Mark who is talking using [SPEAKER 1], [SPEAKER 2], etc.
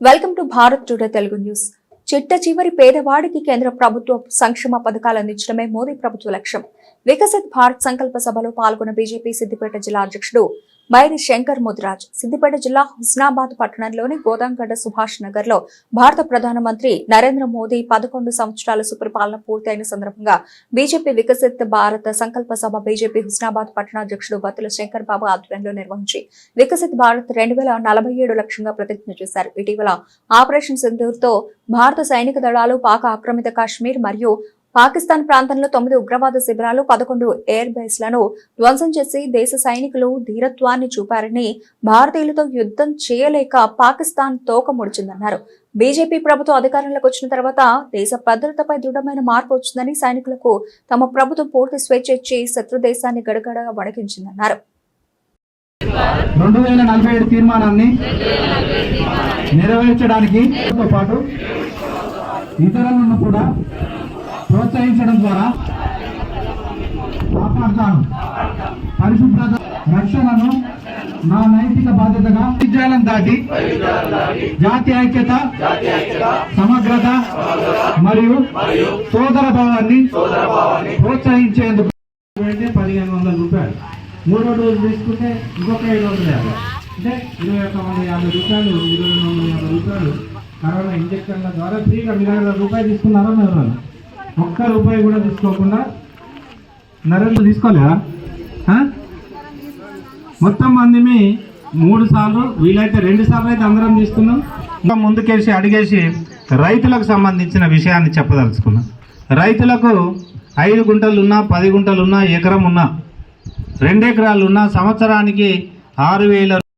[SPEAKER 1] Welcome to Bharat today Telugu news. చిట్ట చివరి పేదవాడికి కేంద్ర ప్రభుత్వ సంక్షేమ పథకాలు అందించడమే మోదీ ప్రభుత్వ లక్ష్యం. వికసిత్ భారత్ సంకల్ప సభలో పాల్గొన్న బీజేపీ సిద్దిపేట జిల్లా అధ్యక్షుడు బైరి శంకర్ ముదిరాజ్ సిద్దిపేట జిల్లా హుస్నాబాద్ పట్టణంలోని గోదాంగడ్డ సుభాష్ నగర్లో భారత ప్రధానమంత్రి నరేంద్ర మోదీ పదకొండు సంవత్సరాల సుపరిపాలన పూర్తయిన సందర్భంగా బీజేపీ వికసిత్ భారత సంకల్ప సభ బీజేపీ హుస్నాబాద్ పట్టణాధ్యక్షుడు బత్తుల శంకర్ బాబు ఆధ్వర్యంలో నిర్వహించి వికసిత్ భారత్ రెండు వేల నలభై ఏడు లక్ష్యంగా ప్రతిజ్ఞ చేశారు. ఇటీవల ఆపరేషన్ సింధూర్తో భారత సైనిక దళాలు పాక ఆక్రమిత కాశ్మీర్ మరియు పాకిస్తాన్ ప్రాంతంలో తొమ్మిది ఉగ్రవాద శిబిరాలు పదకొండు ఎయిర్ బేస్లను ధ్వంసం చేసి దేశ సైనికులు ధీరత్వాన్ని చూపారని భారతీయులతో యుద్ధం చేయలేక పాకిస్తాన్ తోక ముడిచిందన్నారు. బీజేపీ ప్రభుత్వం అధికారంలోకి వచ్చిన తర్వాత దేశ భద్రతపై దృఢమైన మార్పు వచ్చిందని సైనికులకు తమ ప్రభుత్వం పూర్తి స్వేచ్ఛ ఇచ్చి శత్రు దేశాన్ని గడగడగా వణికించిందన్నారు.
[SPEAKER 2] రెండు వేల నలభై ఏడు తీర్మానాన్ని నెరవేర్చడానికి పాటు ఇతరులను కూడా ప్రోత్సహించడం ద్వారా కాపాడతాను. పరిశుభ్రత రక్షణను నా నైతిక బాధ్యతగా విద్యాలను దాటి జాతి ఐక్యత సమగ్రత మరియు సోదర భావాన్ని ప్రోత్సహించేందుకు
[SPEAKER 3] అయితే పదిహేను వందల రూపాయలు. మూడో డోసు తీసుకుంటే ఇంకొక ఐదు వందల యాభై. అంటే ఇరవై ఒక్క వందల యాభై రూపాయలు ఇరవై రెండు వందల యాభై రూపాయలు. కరోనా ఇంజక్షన్ల ద్వారా ఫ్రీగా మీరు రూపాయలు తీసుకున్నారా ఎవరు ఒక్క రూపాయి కూడా తీసుకోకుండా నరేంద్ర తీసుకోలేదా? మొత్తం మందిమి మూడు సార్లు వీలైతే రెండు సార్లు అయితే అందరం తీసుకున్నాం. ఇంకా ముందుకేసి అడిగేసి రైతులకు సంబంధించిన విషయాన్ని చెప్పదలుచుకున్నాం. రైతులకు ఐదు గుంటలు ఉన్నా పది గుంటలు ఉన్నా ఎకరం ఉన్నా రెండు ఎకరాలు ఉన్నా సంవత్సరానికి ఆరు వేల